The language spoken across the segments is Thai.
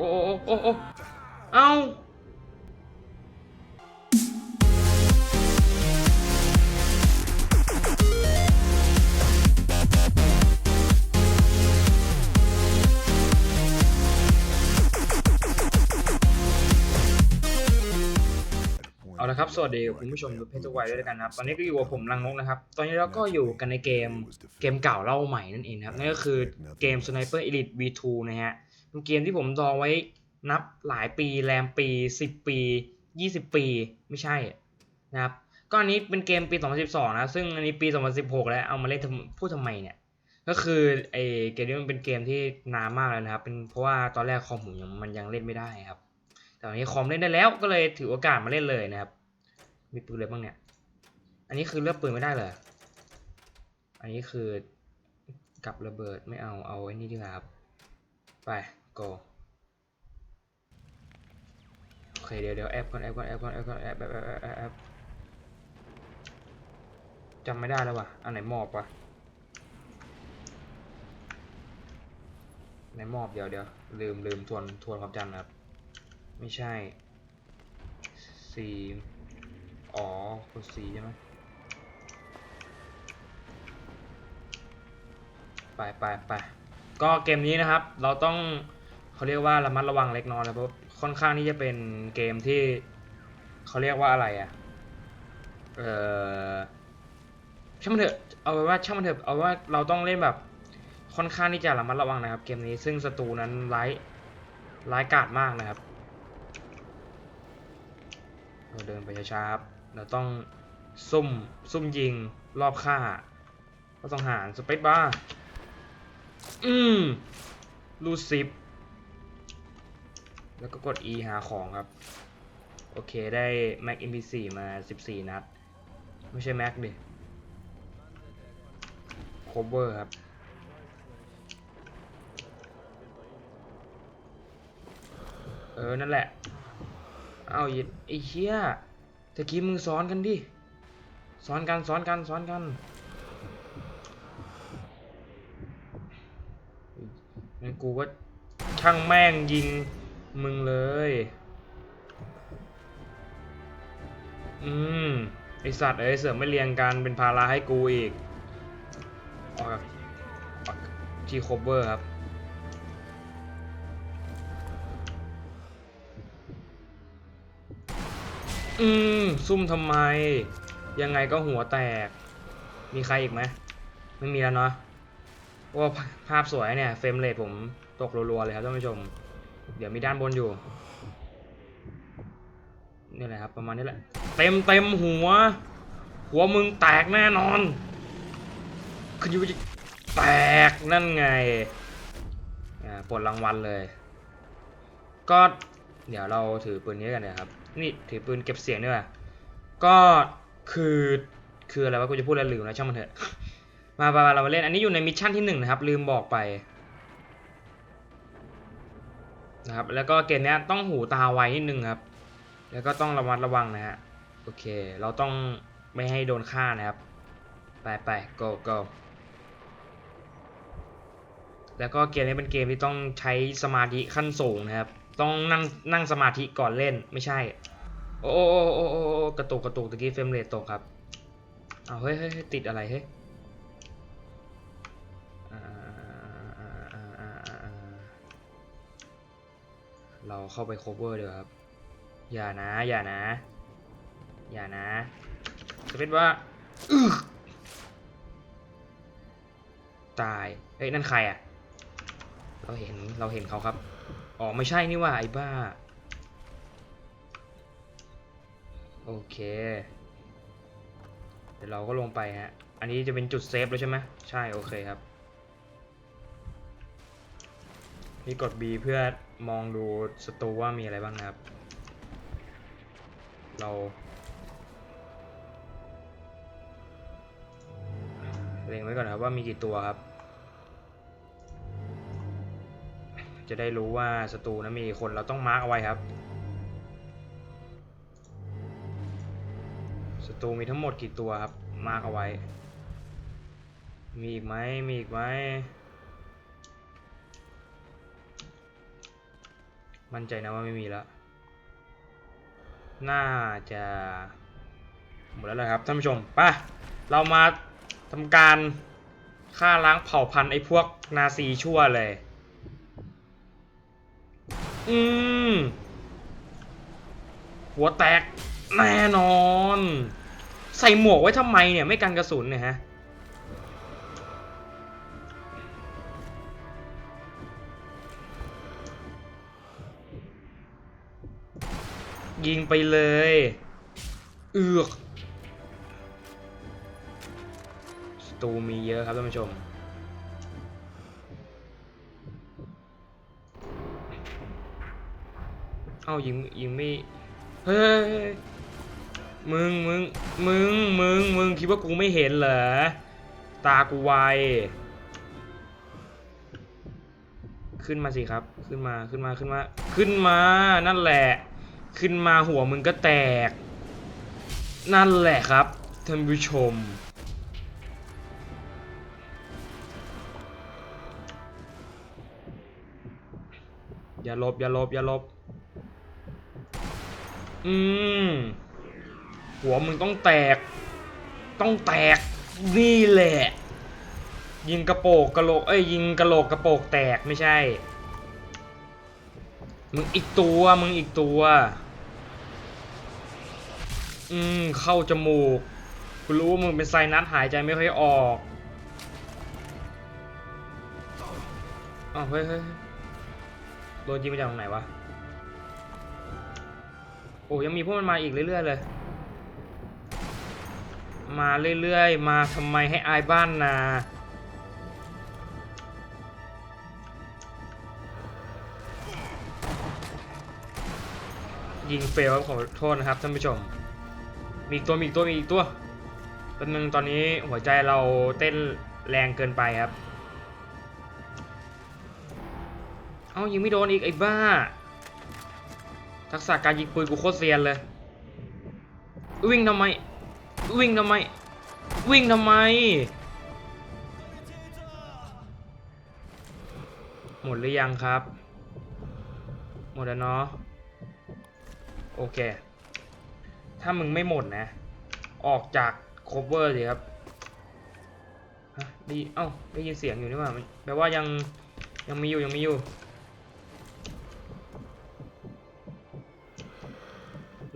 โอ้โอ้โอ้เอาเอาละครับ สวัสดีคุณผู้ชมดูเพจทุกวัยด้วยกันนะครับ ตอนนี้ก็อยู่กับผมรังนกนะครับ ตอนนี้เราก็อยู่กันในเกมเกมเก่าเล่าใหม่นั่นเองครับ นั่นก็คือเกม Sniper Elite V2 นะฮะ เป็นเกมที่ผมดองไว้นับหลายปีแรมปี 10 ปี 20 ปีไม่ใช่นะครับก็อันนี้เป็นเกมปี 2012 นะ ซึ่งอันนี้ปี 2016 แล้วเอามาเล่นพูดทำไมเนี่ย ก็คือไอเกมนี้มันเป็นเกมที่นานมากแล้วนะครับ เป็นเพราะว่าตอนแรกคอมผมยังมันยังเล่นไม่ได้ครับ แต่ตอนนี้คอมเล่นได้แล้วก็เลยถือโอกาสมาเล่นเลยนะครับ มีปืนอะไรบ้างเนี่ย อันนี้คือเลือกปืนไม่ได้เลย อันนี้คือกับระเบิดไม่เอาเอาไอ้นี่ดีกว่าครับ ไป go โอเคเดี๋ยวเดี๋ยวแอปก่อนแอปก่อนแอปก่อนแอปก่อนแอปแอปแอปแอปแอปแอปจำไม่ได้แล้วว่ะ อันไหนมอบวะไหนมอบเดี๋ยวเดี๋ยวลืมลืมทวนทวนความจำนะครับ ไม่ใช่ C อ๋อกด C ใช่ไหมไปไปไปก็เกมนี้นะครับ เราต้อง เขาเรียกว่าระมัดระวังเล็กน้อยนะเพราะค่อนข้างที่จะเป็นเกมที่เขาเรียกว่าอะไรอะ่ะเออช่างมันเถอะเอาไว้ว่าช่างมันเถอะเอาว่าเราต้องเล่นแบบค่อนข้างที่จะระมัดระวังนะครับ เกมนี้ซึ่งศัตรูนั้นร้ายร้ายกาจมากนะครับเราเดินไปช้าๆครับเราต้องซุ่มซุ่มยิงรอบค่าก็ต้องหารสเปซบาร์อืมลูซิป แล้วก็กด E หาของครับ โอเคได้ Mac MP4 มา 14 นัด ไม่ใช่ Mac ดิ cover ครับ เออ นั่นแหละ เอาอีไอ้เชี่ยตะกี้มึงซ้อนกันดิ ซ้อนกันซ้อนกันซ้อนกันงั้นกูก็ช่างแม่งยิง มึงเลย อืมไอสัตว์เอ้ยเสือไม่เรียงกันเป็นภาระให้กูอีกออกที่โคเวอร์ครับ อืม ซุ่มทำไม ยังไงก็หัวแตก มีใครอีกไหม ไม่มีแล้วเนาะว่าภาภาพสวยเนี่ย เฟรมเรทผมตกรัวๆเลยครับท่านผู้ชม เดี๋ยวมีด้านบนอยู่นี่แหละครับประมาณนี้แหละ เต็มเต็มหัว หัวมึงแตกแน่นอนคุณยูจะแตกนั่นไงอ่าปลดรางวัลเลย ก็เดี๋ยวเราถือปืนนี้กันนะครับ นี่ถือปืนเก็บเสียงด้วยก็คือคืออะไรวะกูจะพูดอะไรลืมแล้วช่างมันเถอะ มาไปเรามาเล่นอันนี้อยู่ในมิชชั่นที่หนึ่งนะครับ ลืมบอกไป นะครับ แล้วก็เกมนี้ต้องหูตาไวนิดนึงครับ แล้วก็ต้องระมัดระวังนะฮะ โอเค เราต้องไม่ให้โดนฆ่านะครับ ไปไป go go แล้วก็เกมนี้เป็นเกมที่ต้องใช้สมาธิขั้นสูงนะครับ ต้องนั่งนั่งสมาธิก่อนเล่น ไม่ใช่ โอ้โอ้โอ้โอ้โอ้กระตุกกระตุกตะกี้เฟรมเรทตกครับ เอาวเฮ้ยเฮ้ยเฮ้ยติดอะไรเฮ้ย เราเข้าไป cover เดี๋ยวครับ อย่านะ อย่านะ อย่านะ จะเป็นว่าตาย เฮ้ย นั่นใครอะเราเห็น เราเห็นเขาครับ อ๋อ ไม่ใช่นี่ว่าไอ้บ้า โอเค เดี๋ยวเราก็ลงไปฮะ อันนี้จะเป็นจุดเซฟแล้วใช่ไหม ใช่ โอเคครับ นี่กด B เพื่อมองดูศัตรูว่ามีอะไรบ้างนะครับ เราเล็งไว้ก่อนนะครับว่ามีกี่ตัวครับ จะได้รู้ว่าศัตรูนั้นมีกี่คนเราต้องมาร์กเอาไว้ครับศัตรูมีทั้งหมดกี่ตัวครับ มาร์กเอาไว้ มีอีกไหมมีอีกไหม มั่นใจนะว่าไม่มีแล้ว น่าจะหมดแล้วแหละครับท่านผู้ชมไปเรามาทำการฆ่าล้างเผ่าพันธุ์ไอ้พวกนาซีชั่วเลย อืม หัวแตกแน่นอน ใส่หมวกไว้ทำไมเนี่ย ไม่กันกระสุนเนี่ยฮะ ยิงไปเลย เอือกสตูมีเยอะครับท่านผู้ชม เอ้ายิงยิงไม่ เฮ้ย มึงมึงมึงมึงมึงคิดว่ากูไม่เห็นเหรอ ตากูไว ขึ้นมาสิครับ ขึ้นมาขึ้นมาขึ้นมา ขึ้นมา นั่นแหละ ขึ้นมาหัวมึงก็แตก นั่นแหละครับท่านผู้ชม อย่าลบอย่าลบอย่าลบ อืม หัวมึงต้องแตก ต้องแตก นี่แหละ ยิงกระโปกกระโหลก เอ้ยยิงกระโหลกกระโปกแตกไม่ใช่ มึงอีกตัวมึงอีกตัว อืม เข้าจมูกกูรู้ว่ามึงเป็นไซนัสหายใจไม่ค่อยออกอ้าวเฮ้ยเฮ้ยโดนยิงมาจากตรงไหนวะ โอ้ยังมีพวกมันมาอีกเรื่อยๆเลย มาเรื่อยๆ มาทำไมให้อายบ้านนา ยิงเฟลครับขอโทษนะครับท่านผู้ชม มีตัวมีตัวมีอีกตัวแป๊บนึงตอนนี้หัวใจเราเต้นแรงเกินไปครับ เอายิงไม่โดนอีกไอ้บ้า ทักษะการยิงปืนกูโคตรเซียนเลย วิ่งทำไม วิ่งทำไม วิ่งทำไม หมดหรือยังครับ หมดแล้วเนาะ โอเค ถ้ามึงไม่หมดนะ ออกจาก cover สิครับฮะด้ยินเอ้าได้ยินเสียงอยู่นี่ว่าแปลว่ายังยังมีอยู่ยังมีอยู่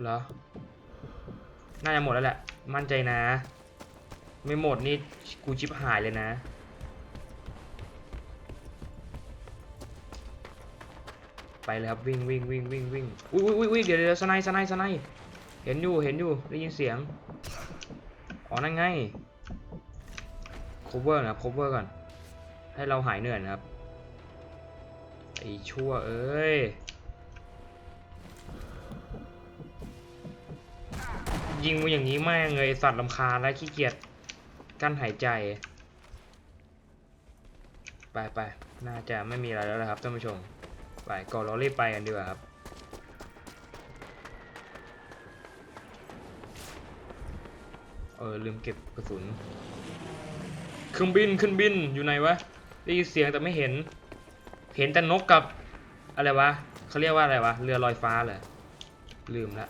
เหรอ น่าจะหมดแล้วแหละ มั่นใจนะ ไม่หมดนี่กูชิบหายเลยนะ ไปเลยครับวิ่งวิ่งวิ่งวิ่งวิ่งอุ้ยอุ้ยอุ้ยเดี๋ยวเดี๋ยวสไนด์สไนด์สไนด์เห็นอยู่เห็นอยู่ได้ยินเสียงอ๋อนั่นไง cover นะครับ cover ก่อน ให้เราหายเหนื่อยนะครับไอ้ชั่วเอ้ยยิงมาอย่างนี้แม่งเลยสัตว์ลำคาและขี้เกียจกั้นหายใจ ไปไปน่าจะไม่มีอะไรแล้วนะครับท่านผู้ชม ไปก่อนเรารีบไปกันดีกว่าครับ เออลืมเก็บกระสุนเครื่องบินขึ้นบินอยู่ไหนวะได้ยินเสียงแต่ไม่เห็น เห็นแต่นกกับอะไรวะเขาเรียกว่าอะไรวะเรือลอยฟ้าเหรอลืมละ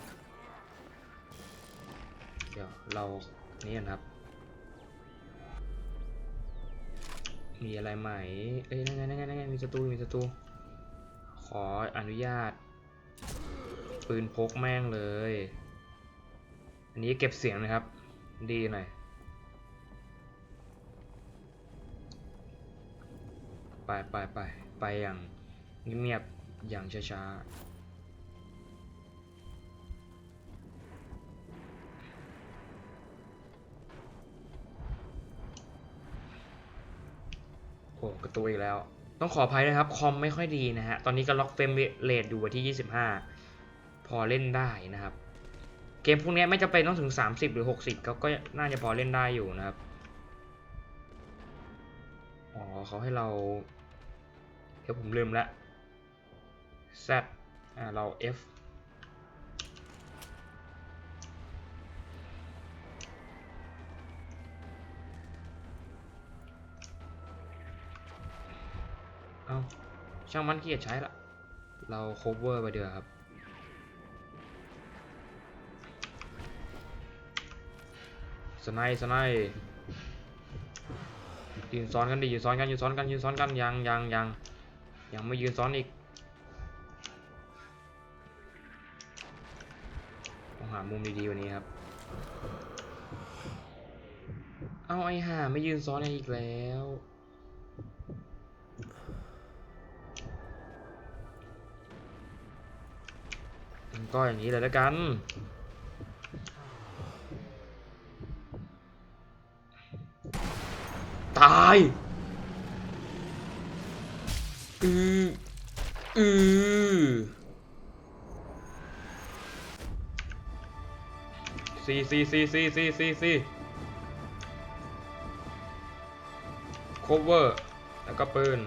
เดี๋ยวเรานี่กันครับ มีอะไรไหมเอ้ยนั่นไงนั่นไงนั่นไงมีศัตรูมีศัตรู ขออนุญาต ปืนพกแม่งเลย อันนี้เก็บเสียงนะครับ ดีหน่อยไปไปไปไปอย่างเงียบๆอย่างช้าๆโอ้กระตุกอีกแล้ว ต้องขออภัยนะครับ คอมไม่ค่อยดีนะฮะ ตอนนี้ก็ล็อกเฟรมเรทอยู่ที่ 25 พอเล่นได้นะครับ เกมพวกนี้ไม่จำเป็นต้องถึง 30 หรือ 60 ก็ก็น่าจะพอเล่นได้อยู่นะครับ อ๋อเขาให้เรา เดี๋ยวผมลืมละ Z อ่าเรา F เอาช่างมันเกียจใช้ละ เรา cover ไปเดือครับ สไนด์สไนด์ยืนซ้อนกันดิยืนซ้อนกันยืนซ้อนกันยืนซ้อนกันยังยังยังยังไม่ยืนซ้อนอีกต้องหามุมดีๆวันนี้ครับ เอาไอ้ห่าไม่ยืนซ้อนอีกแล้ว ก็อย่างนี้เลยแล้วกัน ตายอืออือซีซีซีซีซีซีซี cover แล้วก็ปืน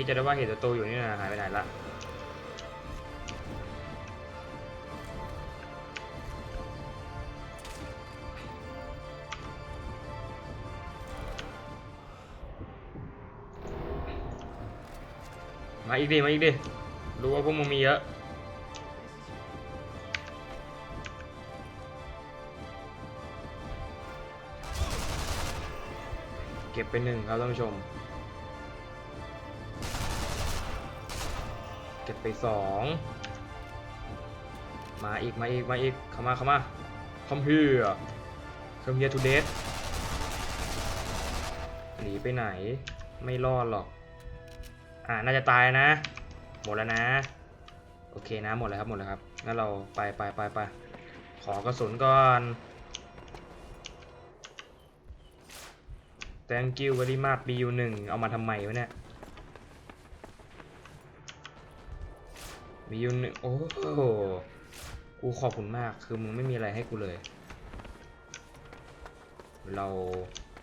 กี้จะได้ว่าเห็นศัตรูอยู่นี่นะหายไปไหนละมาอีกดิ มาอีกดิ รู้ว่าพวกมึงมีเยอะ เก็บไปหนึ่งครับท่านผู้ชม เก็บไปสองมาอีกมาอีกมาอีกเข้ามาเข้ามา come here come here to death หนีไปไหนไม่รอดหรอก อ่าน่าจะตายนะ หมดแล้วนะ โอเคนะหมดแล้วครับหมดแล้วครับงั้นเราไปไปไปไปขอกระสุนก่อน thank you very much BU หนึ่งเอามาทำไมวะเนี่ย BU หนึ่งโอ้โหกูขอบคุณมากคือมึงไม่มีอะไรให้กูเลย เรา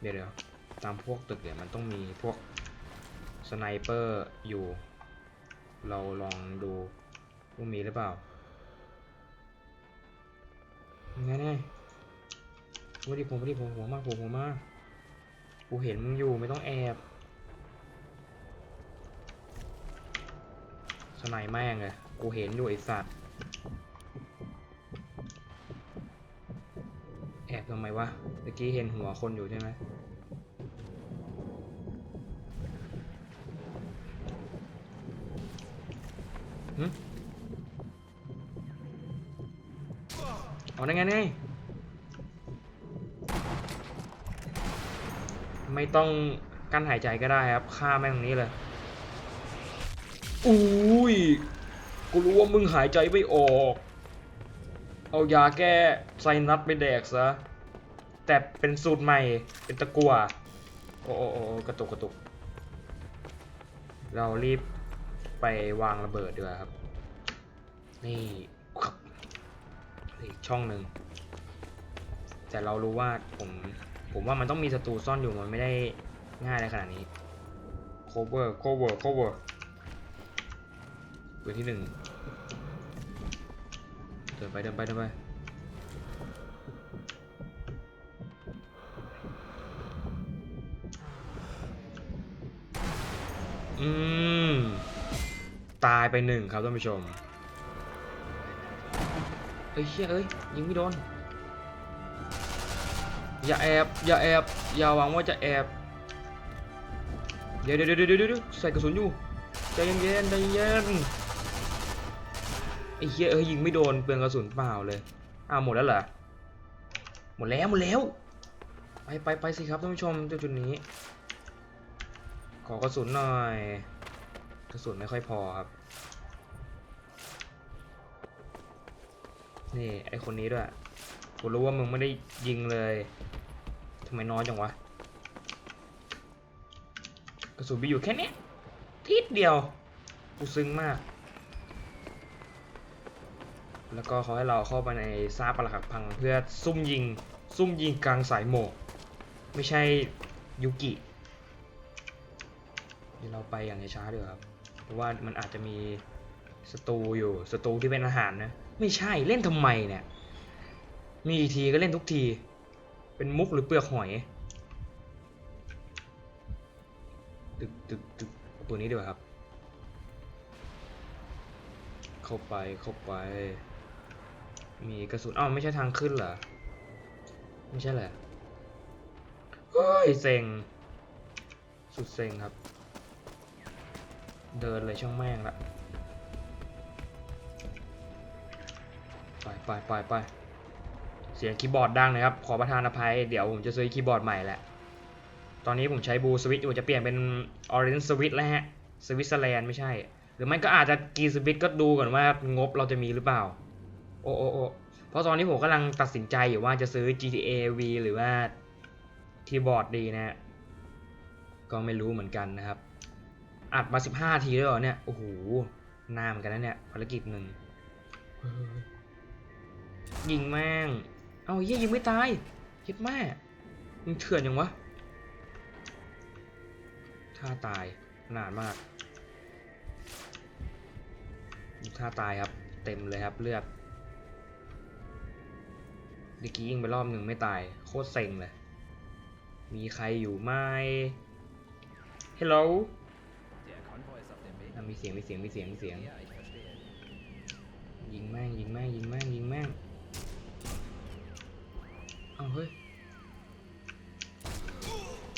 เดี๋ยวเดี๋ยวตามพวกตึกเนี่ยมันต้องมีพวกสไนเปอร์อยู่ เราลองดูว่ามีหรือเปล่าไงไงว่าดิผมว่าดิผมหัวมากผมหัวมากกูเห็นมึงอยู่ไม่ต้องแอบสไนแม่งเลย กูเห็นอยู่ไอสัตว์แอบทำไมวะเมื่อกี้เห็นหัวคนอยู่ใช่ไหมหึเอาได้ไงไงไม่ต้องกั้นหายใจก็ได้ครับฆ่าแม่งตรงนี้เลย อุ้ย กูรู้ว่ามึงหายใจไม่ออก เอายาแก้ไซนัสไปแดกซะ แต่เป็นสูตรใหม่ เป็นตะกัวโอ้โอ้โอกระตุกกระตุก เรารีบไปวางระเบิดดีกว่าครับ นี่ครับอีกช่องหนึ่ง แต่เรารู้ว่าผม ผมว่ามันต้องมีศัตรูซ่อนอยู่มันไม่ได้ง่ายในขนาดนี้ cover cover cover ปืนที่หนึ่งเดินไปเดินไปเดินไปอืม ตายไปหนึ่งครับท่านผู้ชมเฮ้ยเชี่ยเอ้ยยิงไม่โดน อย่าแอบ อย่าแอบ อย่าหวังว่าจะแอบ เดี๋ยวเดี๋ยวเดี๋ยวเดี๋ยวเดี๋ยวใส่กระสุนอยู่ใจเย็นๆใจเย็น ไอ้เหี้ยเอ้ยยิงไม่โดนเปลืองกระสุนเปล่าเลยอ้าวหมดแล้วเหรอหมดแล้วหมดแล้ว ไปไปไปสิครับท่านผู้ชมจุดจุดนี้ ขอกระสุนหน่อย กระสุนไม่ค่อยพอครับ นี่ไอคนนี้ด้วยกูรู้ว่ามึงไม่ได้ยิงเลยทำไมน้อยจังวะ กระสุนมีอยู่แค่นี้ทิดเดียว กูซึ้งมาก แล้วก็เขาให้เราเข้าไปในซากปรักหักพังเพื่อซุ่มยิง ซุ่มยิงกลางสายหมอกไม่ใช่ยุกิ เดี๋ยวเราไปอย่างช้าๆดีกว่าครับ เพราะว่ามันอาจจะมีศัตรูอยู่ศัตรูที่เป็นอาหารนะ ไม่ใช่เล่นทำไมเนี่ย มีทีก็เล่นทุกที เป็นมุกหรือเปลือกหอย ตึกตึกตึกเอาปืนนี้ดีกว่าครับ เข้าไปเข้าไป มีกระสุนอ้าวไม่ใช่ทางขึ้นเหรอ ไม่ใช่แหละเฮ้ยเซ็ง สุดเซ็งครับ เดินเลยช่างแม่งละ ไปไปไปไปเสียงคีย์บอร์ดดังนะครับ ขอประทานอภัย เดี๋ยวผมจะซื้อคีย์บอร์ดใหม่แหละ ตอนนี้ผมใช้บูสวิตอยู่จะเปลี่ยนเป็นออเรนจ์สวิตแล้วฮะ สวิตเซอร์แลนด์ไม่ใช่ หรือไม่ก็อาจจะกีสวิตก็ดูก่อนว่างบเราจะมีหรือเปล่า อ้โอ้โอ้เพราะตอนนี้ผมกำลังตัดสินใจอยู่ว่าจะซื้อ GTA V หรือว่าคีย์บอร์ดดีนะ ก็ไม่รู้เหมือนกันนะครับ อัดมา 15 ทีแล้วเหรอเนี่ย โอ้โหนานเหมือนกันนะเนี่ยภารกิจหนึ่งยยิงแม่ง เอาเยี่ยยิงไม่ตายคิดแม่มึงเถื่อนยังวะท่าตายนานมากท่าตายครับ เต็มเลยครับเลือด เมื่อกี้ยิงไปรอบหนึ่งไม่ตาย โคตรเซ็งเลย มีใครอยู่ไหม Hello Der Konvoi ist auf dem Weg. อะมีเสียงมีเสียงมีเสียงมีเสียง ยิงแม่งยิงแม่งยิงแม่งยิงแม่งเอาเฮ้ย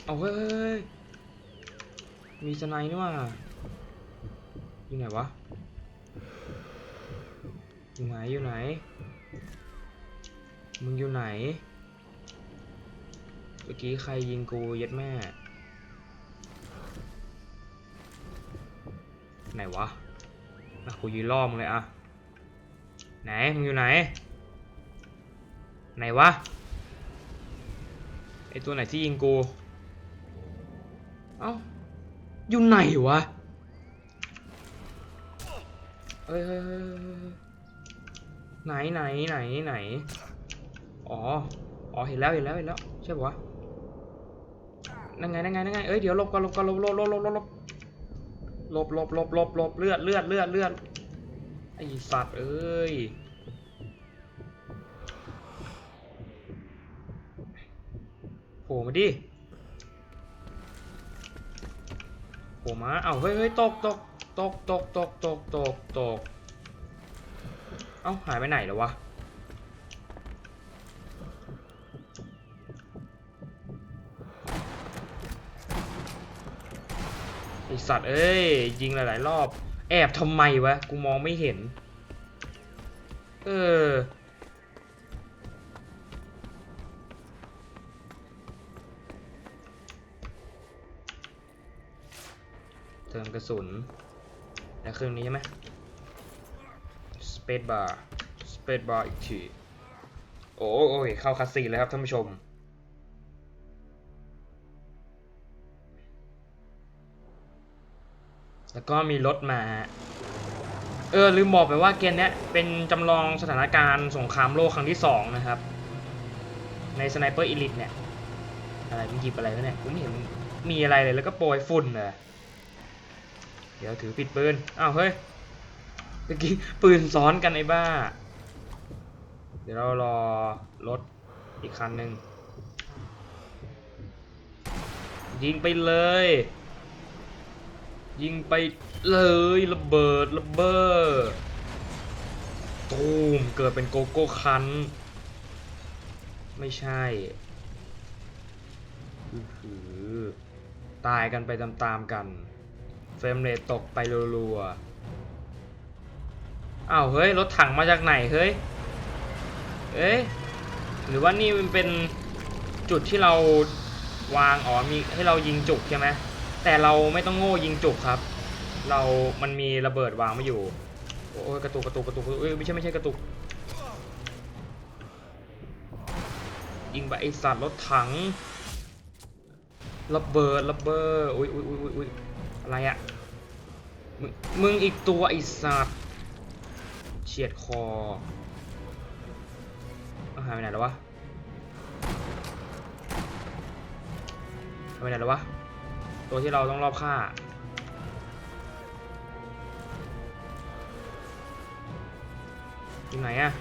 เอาเฮ้ยเฮ้ยเฮ้ยมีสไนด์นี่ว่าอยู่ไหนวะ อยู่ไหนอยู่ไหน มึงอยู่ไหน เมื่อกี้ใครยิงกูย็ดแม่ ไหนวะอะกูยืนล่อมึงเลยอะไหน มึงอยู่ไหน ไหนวะ ไอตัวไหนที่ยิงกู เอ้า อยู่ไหนวะ เฮ้ยเฮ้ยเฮ้ยไหนไหนไหนไหน อ๋อ อ๋อ เห็นแล้วเห็นแล้วเห็นแล้ว ใช่ปะวะนั่นไงนั่นไงนั่นไง เอ้ย เดี๋ยวหลบก่อนหลบก่อนลบหลบหลบหลบหลบหลบหลบหลบหลบหลบหลบเลือดเลือดเลือดเลือดไอสัตว์เอ้ย โผล่มาดิ โผล่มา เอ้าเฮ้ยเฮ้ยตกตกตกตกตกตกตกตกเอ้าหายไปไหนแล้ววะ สัตว์เอ้ย ยิงหลาย ๆ รอบ แอบทำไมวะ กูมองไม่เห็น เออ เติมกระสุน แล้วเครื่องนี้ใช่ไหม Space bar Space bar อีกที โอ้โอ้ยเข้าคัสซีนแล้วครับท่านผู้ชม แล้วก็มีรถมา เออลืมบอกไปว่าเกมนี้เป็นจำลองสถานการณ์สงครามโลกครั้งที่สองนะครับ ในสไนเปอร์อีลิทเนี่ยอะไรมันหยิบอะไรวะเนี่ยกูไม่เห็นมีอะไรเลยแล้วก็โปรยฝุ่นเลยเดี๋ยวถือปิดปืนอ้าวเฮ้ยเมื่อกี้ปืนซ้อนกันไอ้บ้า เดี๋ยวเรารอรถอีกคันหนึ่งยิงไปเลย ยิงไปเลยระเบิดระเบ้อตูมเกิดเป็นโกโก้คัน ไม่ใช่ตายกันไปตามๆกัน เฟรมเรทตกไปรัวๆอ้าวเฮ้ย รถถังมาจากไหน เฮ้ย เอ้ยหรือว่านี่มันเป็นจุดที่เราวาง อ๋อมีให้เรายิงจุกใช่ไหม แต่เราไม่ต้องโง่ยิงจุกครับ เรามันมีระเบิดวางไม่อยู่ โอ้ยกระตุกกระตุกกระตุกเอ้ยไม่ใช่ไม่ใช่กระตุก ยิงไปไอสัตว์รถถัง ระเบิดระเบิดอุ้ยอุ้ยอุ้ยอุ้ยอุ้ยอะไรอะมึงมึงอีกตัวไอสัตว์เฉียดคออาหายไปไหนแล้ววะหายไปไหนแล้ววะ ตัวที่เราต้องรอบฆ่า อยู่ไหนอะ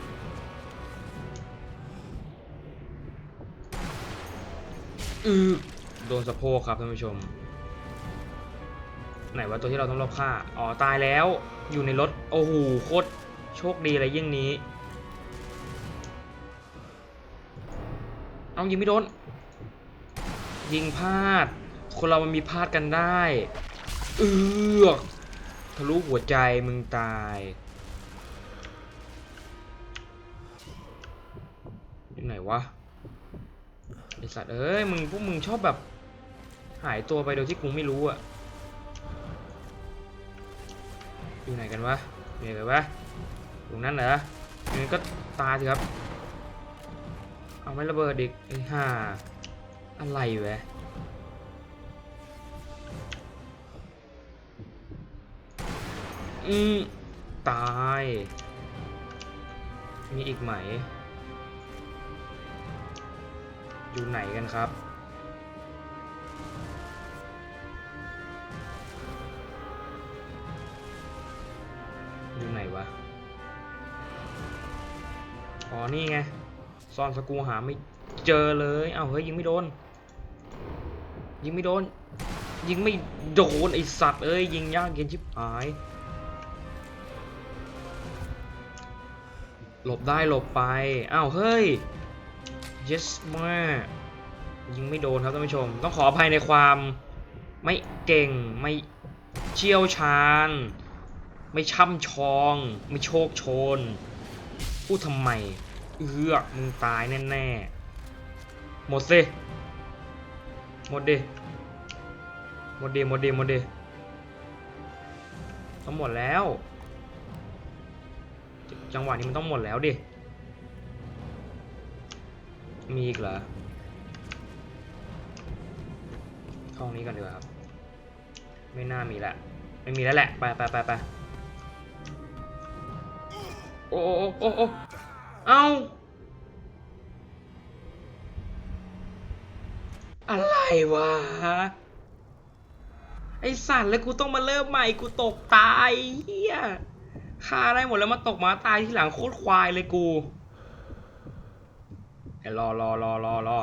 อือโดนสะโพกครับท่านผู้ชม ไหนว่าตัวที่เราต้องรอบฆ่า อ๋อ ตายแล้ว อยู่ในรถ โอ้โห โคตร โชคดีอะไรยิ่งนี้ เอายิงไม่โดน ยิงพลาด คนเรามันมีพลาดกันได้ เอือกทะลุหัวใจมึงตายอยู่ไหนวะไอสัตว์เอ้ยมึงพวกมึงชอบแบบ หายตัวไปโดยที่กูไม่รู้อะอยู่ไหนกันวะอยู่ไหนกันวะตรงนั้นเหรองั้นก็ตายสิครับ เอาไม่ระเบิดอีกไอ้ห่าอะไรวะ อืมตาย มีอีกไหม อยู่ไหนกันครับ อยู่ไหนวะ อ๋อ นี่ไง ซ่อนสกูหาไม่เจอเลย เอ้าเฮ้ยยิงไม่โดน ยิงไม่โดน ยิงไม่โดนไอสัตว์เอ้ยยิงยากเย็นชิบหาย หลบได้หลบไป อ้าว เฮ้ย yes มายิงไม่โดนครับท่านผู้ชม ต้องขออภัยในความไม่เก่งไม่เชี่ยวชาญ ไม่ช่ำชอง ไม่โชคโชน พูดทำไม เอือกมึงตายแน่ๆ หมดสิหมดดิหมดดิหมดดิหมดดิต้องหมดแล้ว จังหวะนี้มันต้องหมดแล้วดิ มีอีกเหรอห้องนี้ก่อนดีกว่าครับ ไม่น่ามีละ ไม่มีแล้วแหละ ไปไปไปไปโอ้โอ้โอ้โอ้เอาอะไรวะ ไอสัตว์แล้วกูต้องมาเริ่มใหม่ กูตกตายเฮีย ฆ่าได้หมดแล้วมาตกหมาตายที่หลังโคตรควายเลยกูไอ้รอรอรอรอรอ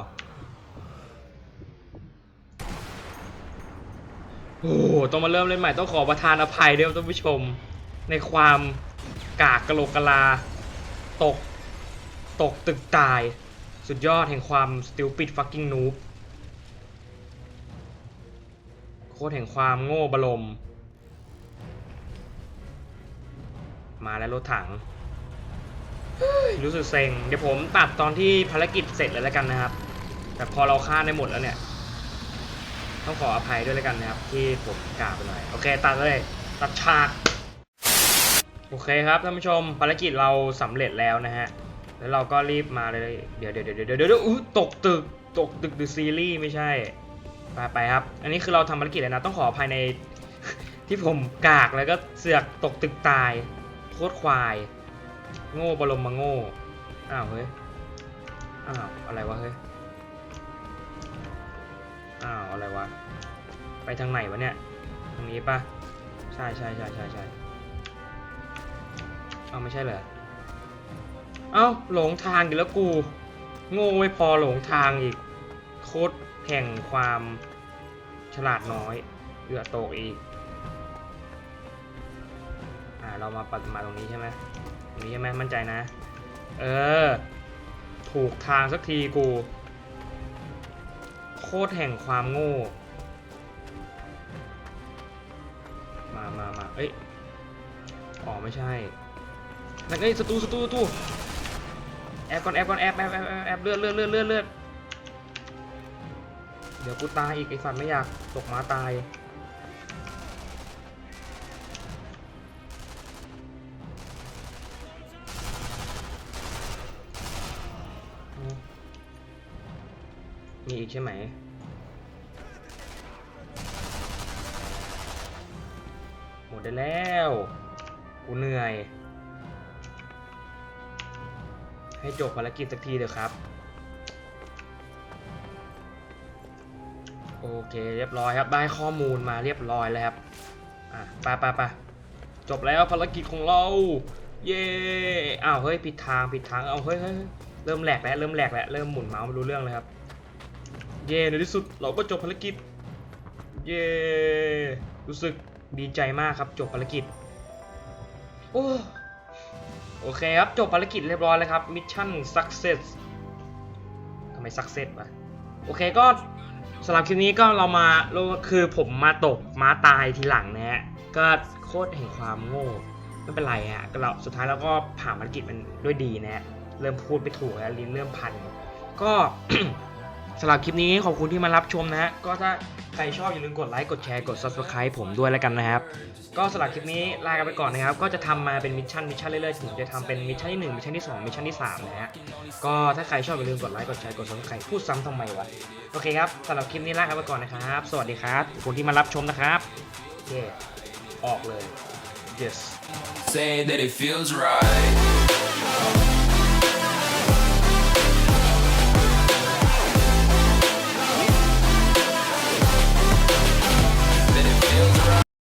โอ้โหต้องมาเริ่มเล่นใหม่ต้องขอประทานอภัยด้วยท่านผู้ชม ในความกากกะโหลกกะลา ตก ตกตึกตาย สุดยอดแห่งความ stupid fucking noob โคตรแห่งความโง่บรม มาแล้วรถถัง รู้สึกเซ็ง เดี๋ยวผมตัดตอนที่ภารกิจเสร็จเลยแล้วกันนะครับ แต่พอเราฆ่าได้หมดแล้วเนี่ย ต้องขออภัยด้วยแล้วกันนะครับ ที่ผมกล่าวไปหน่อย โอเคตัดเลย ตัดฉาก โอเคครับท่านผู้ชมภารกิจเราสำเร็จแล้วนะฮะ แล้วเราก็รีบมาเลย เดี๋ยวเดี๋ยวเดี๋ยวเดี๋ยวเดี๋ยวอู้ตกตึก ตกตึกดูซีรีส์ไม่ใช่ ไปไปครับ อันนี้คือเราทำภารกิจแล้วนะ ต้องขออภัยในที่ผมกากแล้วก็เสือกตกตึกตาย โคตรควาย โง่บรมมาโง่ อ้าวเฮ้ย อ้าวอะไรวะเฮ้ย อ้าวอะไรวะ ไปทางไหนวะเนี่ยทางนี้ปะใช่ใช่ใช่ใช่ใช่เอาไม่ใช่เหรอ เอ้าหลงทางอีกแล้วกู โง่ไม่พอหลงทางอีก โคตรแห่งความฉลาดน้อยเหลือตกอีก เรามาปัดมาตรงนี้ใช่ไหมตรงนี้ใช่ไหมมั่นใจนะ เออ ถูกทางสักทีกู โคตรแห่งความโง่ มามามาเอ้ย อ๋อไม่ใช่นั่นเอ้ยศัตรูศัตรูศัตรูแอบก่อนแอบก่อนแอบแอบแอบแอบแอบเลือดเลือดเลือดเลือดเลือดเดี๋ยวกูตายอีกไอ้สัตว์ไม่อยากตกม้าตาย มีอีกใช่ไหม หมดได้แล้ว กูเหนื่อย ให้จบภารกิจสักทีเถอะครับ โอเคเรียบร้อยครับ ได้ข้อมูลมาเรียบร้อยแล้วครับ อะไปไปไปจบแล้วภารกิจของเรา เย้อ้าวเฮ้ยผิดทางผิดทาง เอาเฮ้ยเฮ้ยเฮ้ยเริ่มแหลกแล้วเริ่มแหลกแล้วเริ่มหมุนเมาส์ไม่รู้เรื่องเลยครับ เย้ในที่สุดเราก็จบภารกิจ เย้รู้สึกดีใจมากครับจบภารกิจ โอ้โอเคครับ จบภารกิจเรียบร้อยแล้วครับมิชชั่น success ทำไม success วะโอเคก็สำหรับคลิปนี้ก็เรามาคือผมมาตกม้าตายทีหลังนะฮะก็โคตรแห่งความโง่ไม่เป็นไรฮะก็เราสุดท้ายเราก็ผ่านภารกิจมันด้วยดีนะฮะเริ่มพูดไม่ถูกแล้วลิ้นเริ่มพันก็ สำหรับคลิปนี้ขอบคุณที่มารับชมนะฮะ ก็ถ้าใครชอบอย่าลืมกดไลค์ กดแชร์ กด subscribe ผมด้วยแล้วกันนะครับ ก็สำหรับคลิปนี้ลากันไปก่อนนะครับ ก็จะทำมาเป็นมิชชั่น มิชชั่นเรื่อยๆถึงจะทำเป็นมิชชั่นที่ 1 มิชชั่นที่ 2 มิชชั่นที่ 3 นะฮะ ก็ถ้าใครชอบอย่าลืมกดไลค์ กดแชร์ กด subscribe พูดซ้ำทำไมวะ โอเคครับสำหรับคลิปนี้ลากันไปก่อนนะครับ สวัสดีครับขอบคุณที่มารับชมนะครับอเคออกเลย yes Say that it feels right.